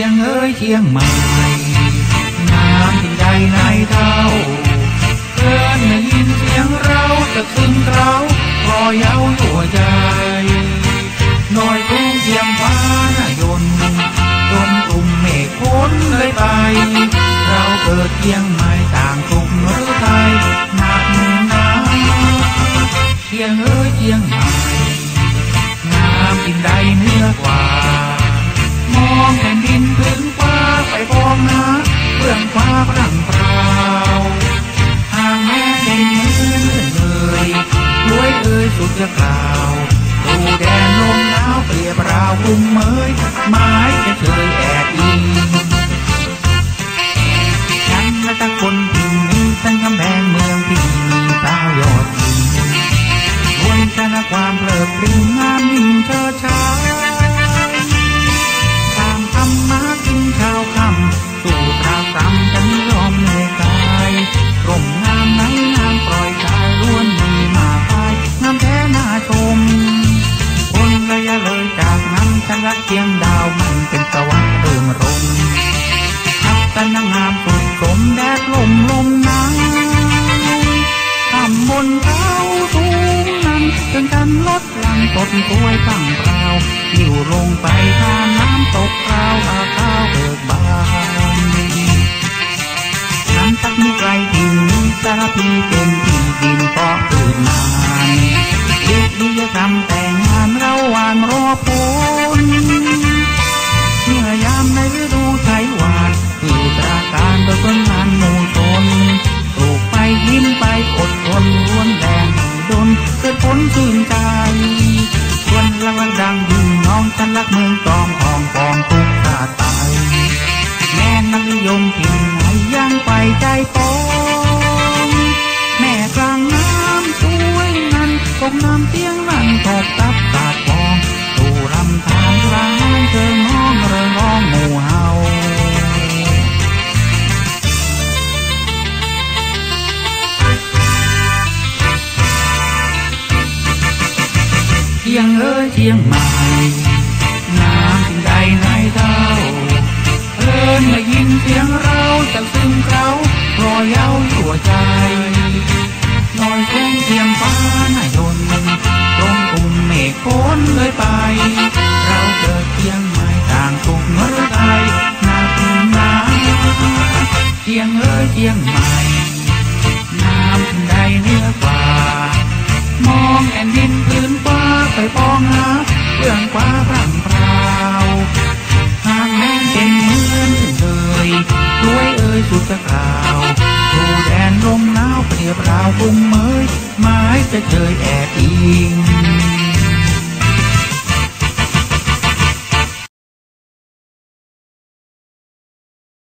ชียงเอ้ยเชียงใหม่น้ำทิ่นใดในเท่าเกินไม่ยินเสียงเราจะซึมเรารอเย้าหัวใจหน่อยทุ่งเทียมฟ้านายนจนกลุ่มเมฆพ้นเลยไป เราเกิดเชียงใหม่ต่างทุกหรือไทยหนักหนาเชียงเอ้ยเชียงใหม่น้ำทิ่นใดเหนื้อกว่า เอ่ยสุดจะกล่าวดูแดนลมหนาวเปรียบราวกุ้งเมยไม้จะเฉยแอบอิงฉันและตะคนที่มีสันกำแพงเมืองที่มีสาวยอดหญิงวนชนะความเพลิดเพลินงามยิ่งเธอ ลมลมหนาวทำบนเขาสูงนั้นจนกันลดลังตดป่วยตั้งเปล่าอยู่ลงไปทานน้ำตกคราวอาข้าวเบิกบานน้ำตักมีไกลถิ่นสารพีเป็นที่ดินก็ตื่นนานเรียกดีจะทำแต่ ใจปองแม่กลางน้ำสวยนั้นตกน้ำเตียงนั่นตกตับตาดฟองสู่ลำธารกลางน้ำเชิงห้องเริงร้องหมู่เฮาเชียงเอ้ยเชียงใหม่ ชียงใหม่น้ำใดเนื้อกว่า มองแผ่นดินพื้นฟ้าไปปองหาเรื่องฟ้าพรั่งพราวห่างแม่นเป็นเหมือนเลยด้วยเอ่ยสุดจะกล่าวดูแดนลมหนาวเปรียบราวกุ้งเมยไม้จะเชยแอบอิง